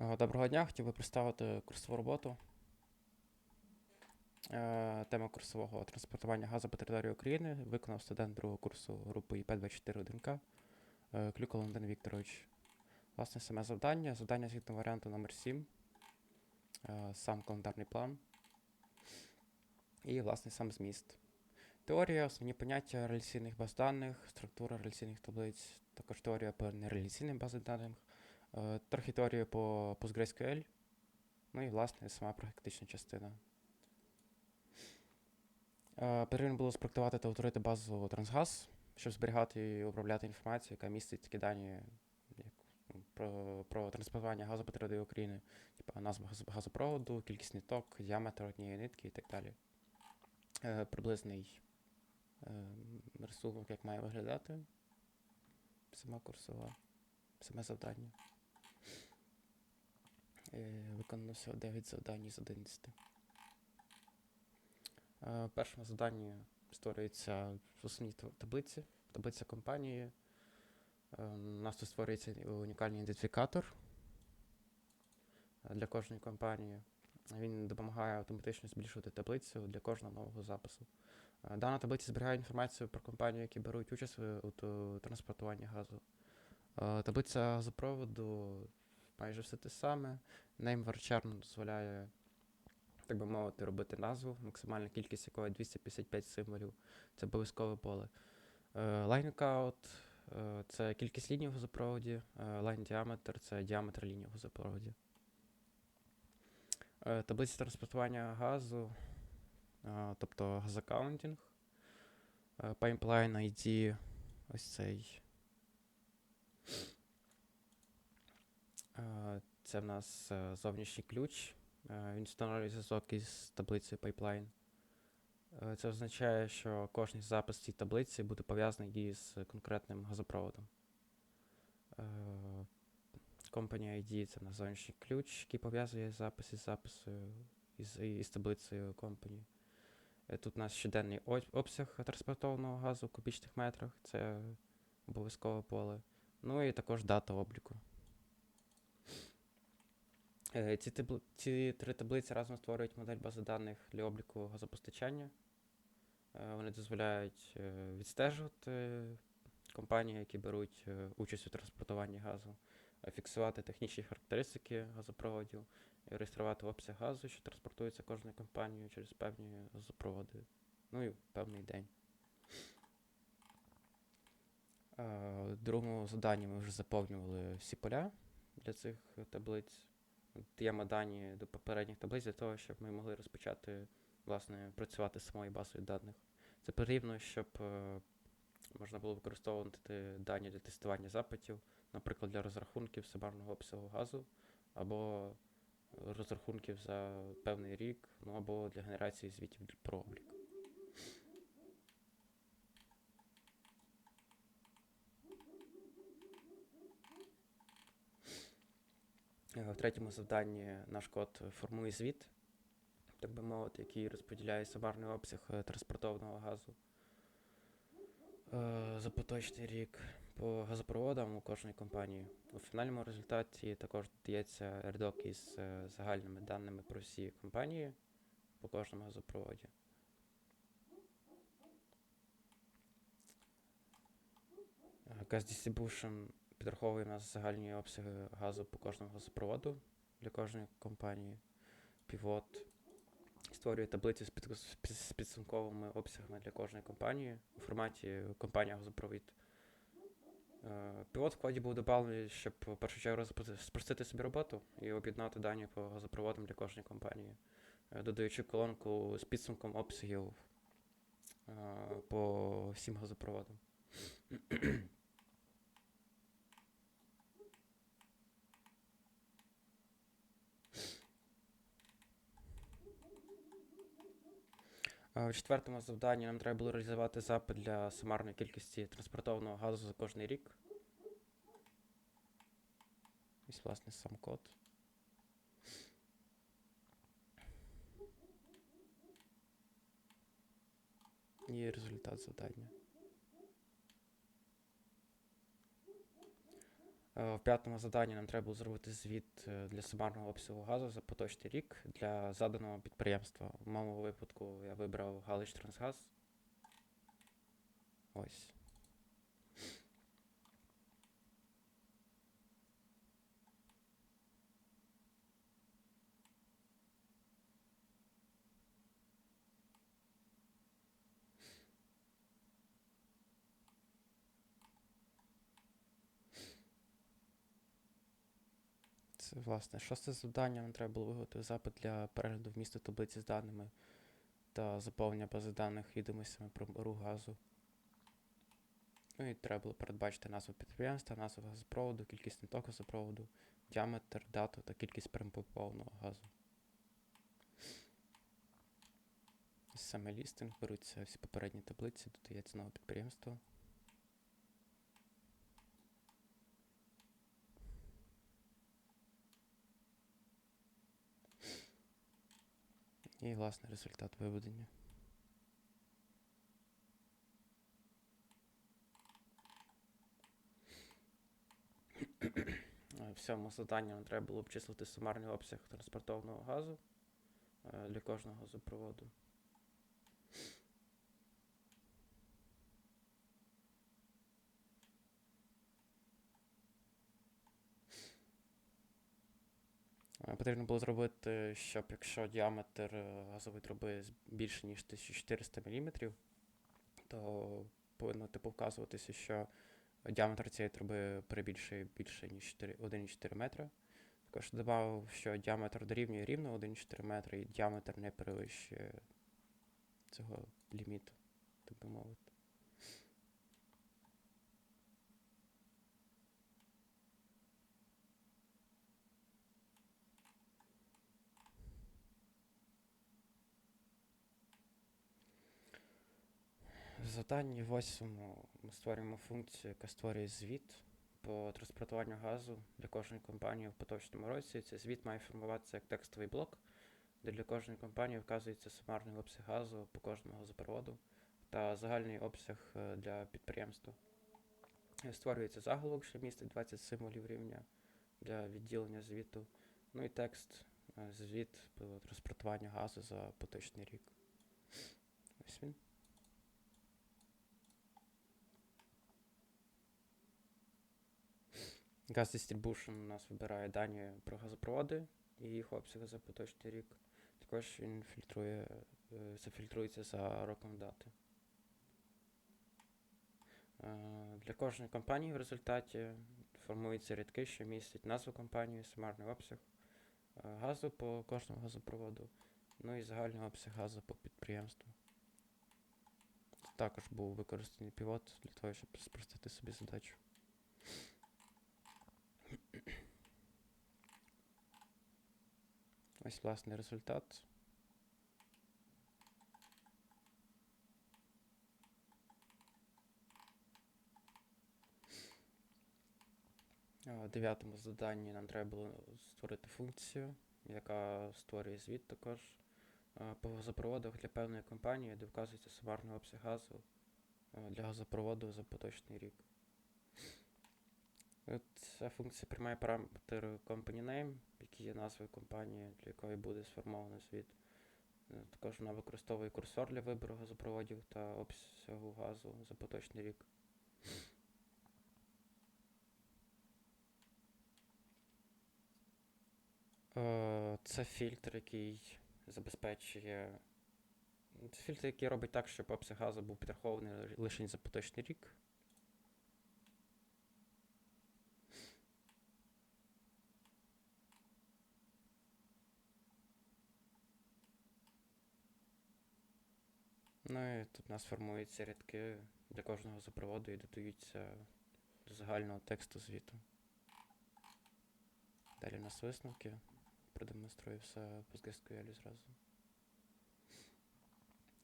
Е, Доброго дня, хотів би представити курсову роботу. Е, Тема курсового транспортування газу по території України виконав студент другого курсу групи ІП-24-1К е, Клюк Вікторович. Власне, саме завдання. Завдання згідно варіанту номер 7 е, сам календарний план і, власне, сам зміст. Теорія, основні поняття реляційних баз даних, структура реляційних таблиць, також теорія по нереляційним базам даних, Трохи теорії по PostgreSQL, ну і, власне, сама практична частина. Е, Потрібно було спроектувати та утворити базу Transgas, щоб зберігати і обробляти інформацію, яка містить такі дані як, ну, про, про транспортування газу по території України, типу назва газопроводу, кількість ниток, діаметр однієї нитки і так далі. Е, Приблизний е, рисунок, як має виглядати сама курсова, саме завдання. Е, Виконано всього 9 завдань із 11. Е, В першому створюється основні та- таблиці, таблиця компанії. Е, У нас тут створюється унікальний ідентифікатор для кожної компанії. Він допомагає автоматично збільшувати таблицю для кожного нового запису. Дана таблиця зберігає інформацію про компанії, які беруть участь у транспортуванні газу. Таблиця газопроводу майже все те саме. Name varchar дозволяє, так би мовити, робити назву, максимальна кількість якої 255 символів. Це обов'язкове поле. Е, Line count е, це кількість ліній в газопроводі, е, line diameter це діаметр лінії в газопроводі. Таблиця транспортування газу, тобто газакаунтинг, е, pipeline ID, ось цей. Е, Це в нас е, зовнішній ключ. Е, Він встановлює зв'язок із таблицею Pipeline. Це означає, що кожний запис цій таблиці буде пов'язаний із конкретним газопроводом. Company ID це в зовнішній ключ, який пов'язує запис із записою із, із таблицею Company. Тут у нас щоденний обсяг транспортованого газу в кубічних метрах, це обов'язкове поле. Ну і також дата обліку. Е, Ці, табли- ці три таблиці разом створюють модель бази даних для обліку газопостачання. Е, Вони дозволяють е, відстежувати компанії, які беруть участь у транспортуванні газу, фіксувати технічні характеристики газопроводів, і реєструвати обсяг газу, що транспортується кожною компанією через певні газопроводи, ну і певний день. Другому заданні ми вже заповнювали всі поля для цих таблиць. Даємо дані до попередніх таблиць для того, щоб ми могли розпочати власне, працювати з самою базою даних. Це потрібно, щоб е, можна було використовувати дані для тестування запитів, наприклад, для розрахунків сумарного обсягу газу, або розрахунків за певний рік, ну або для генерації звітів про облік. В третьому завданні наш код формує звіт, так би мовити, який розподіляє сумарний обсяг е, транспортованого газу е, за поточний рік по газопроводам у кожної компанії. У фінальному результаті також дається рядок із е, загальними даними про всі компанії по кожному газопроводі. Gas Distribution підраховує у нас загальні обсяги газу по кожному газопроводу для кожної компанії. Pivot створює таблицю з, під, з з підсумковими обсягами для кожної компанії у форматі компанія газопровід. Е, Пілот в коді був додавлений, щоб в першу чергу спростити собі роботу і об'єднати дані по газопроводам для кожної компанії, е, додаючи колонку з підсумком обсягів е, по всім газопроводам. У четвертому завданні нам треба було реалізувати запит для сумарної кількості транспортованого газу за кожний рік. Ось, власне, сам код. І результат завдання. В п'ятому заданні нам треба було зробити звіт е, для сумарного обсягу газу за поточний рік для заданого підприємства. В моєму випадку я вибрав Галич Трансгаз. Ось. Власне, шосте завдання. Нам треба було виготовити запит для перегляду вмісту таблиці з даними та заповнення бази даних відомостями про рух газу. Ну і треба було передбачити назву підприємства, назву газопроводу, кількість не того газопроводу, діаметр, дату та кількість перепомпованого газу. Саме лістинг беруться всі попередні таблиці, додається нове підприємство. І, власне, результат виведення. Е, В цьому заданні нам треба було обчислити сумарний обсяг транспортованого газу е, для кожного газопроводу. Е, Потрібно було зробити, щоб якщо діаметр е, газової труби більше, ніж 1400 мм, то повинно типу вказуватися, що діаметр цієї труби перебільшує більше, ніж 1,4 метра. Також додав, що діаметр дорівнює рівно 1,4 метра і діаметр не перевищує цього ліміту, так би мовити. В заданні восьмому ми створюємо функцію, яка створює звіт по транспортуванню газу для кожної компанії в поточному році. Цей звіт має формуватися як текстовий блок, де для кожної компанії вказується сумарний обсяг газу по кожному газопроводу та загальний обсяг е, для підприємства. Е, Створюється заголовок, що містить 20 символів рівня для відділення звіту. Ну і текст, е, звіт по транспортуванню газу за поточний рік. Ось він. Gas Distribution у нас вибирає дані про газопроводи і їх обсяги за поточний рік. Також він фільтрує, е, це фільтрується за роком дати. Для кожної компанії в результаті формуються рядки, що містять назву компанії, сумарний обсяг е, газу по кожному газопроводу, ну і загальний обсяг газу по підприємству. Також був використаний півот для того, щоб спростити собі задачу. Ось власний результат. В дев'ятому заданні нам треба було створити функцію, яка створює звіт також по газопроводах для певної компанії, де вказується сумарний обсяг газу для газопроводу за поточний рік. Ця функція приймає параметр company name, який є назвою компанії, для якої буде сформовано звіт. Е, Також вона використовує курсор для вибору газопроводів та обсягу газу за поточний рік. Е, Це фільтр, який забезпечує. Це фільтр, який робить так, щоб обсяг газу був підрахований лише за поточний рік. Ну і тут у нас формуються рядки для кожного запроводу і додаються до загального тексту звіту. Далі у нас висновки. Продемонструю все в PostgreSQL зразу.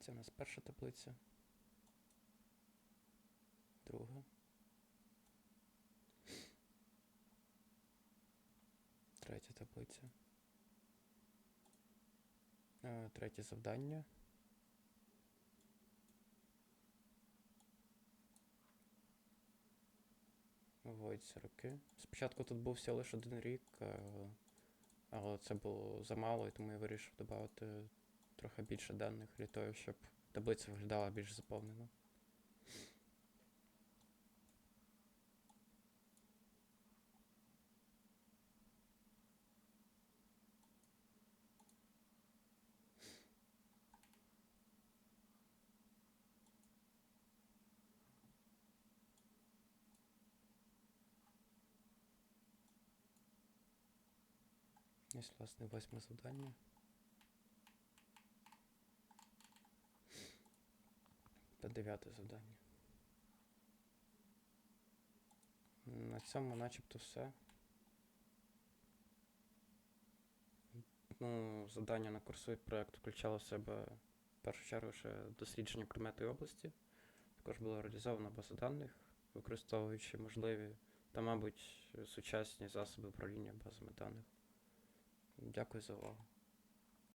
Це у нас перша таблиця. Друга. Третя таблиця. Е, Третє завдання. Виводяться роки. Спочатку тут був всього лише один рік, е, але це було замало, і тому я вирішив додати трохи більше даних для того, щоб таблиця виглядала більш заповнено. Ось, власне, восьме завдання. Та дев'яте завдання. На цьому начебто все. Ну, завдання на курсовий проєкт включало в себе в першу чергу ще дослідження предмету і області. Також було реалізовано базу даних, використовуючи можливі та, мабуть, сучасні засоби управління базами даних. Дякую за увагу.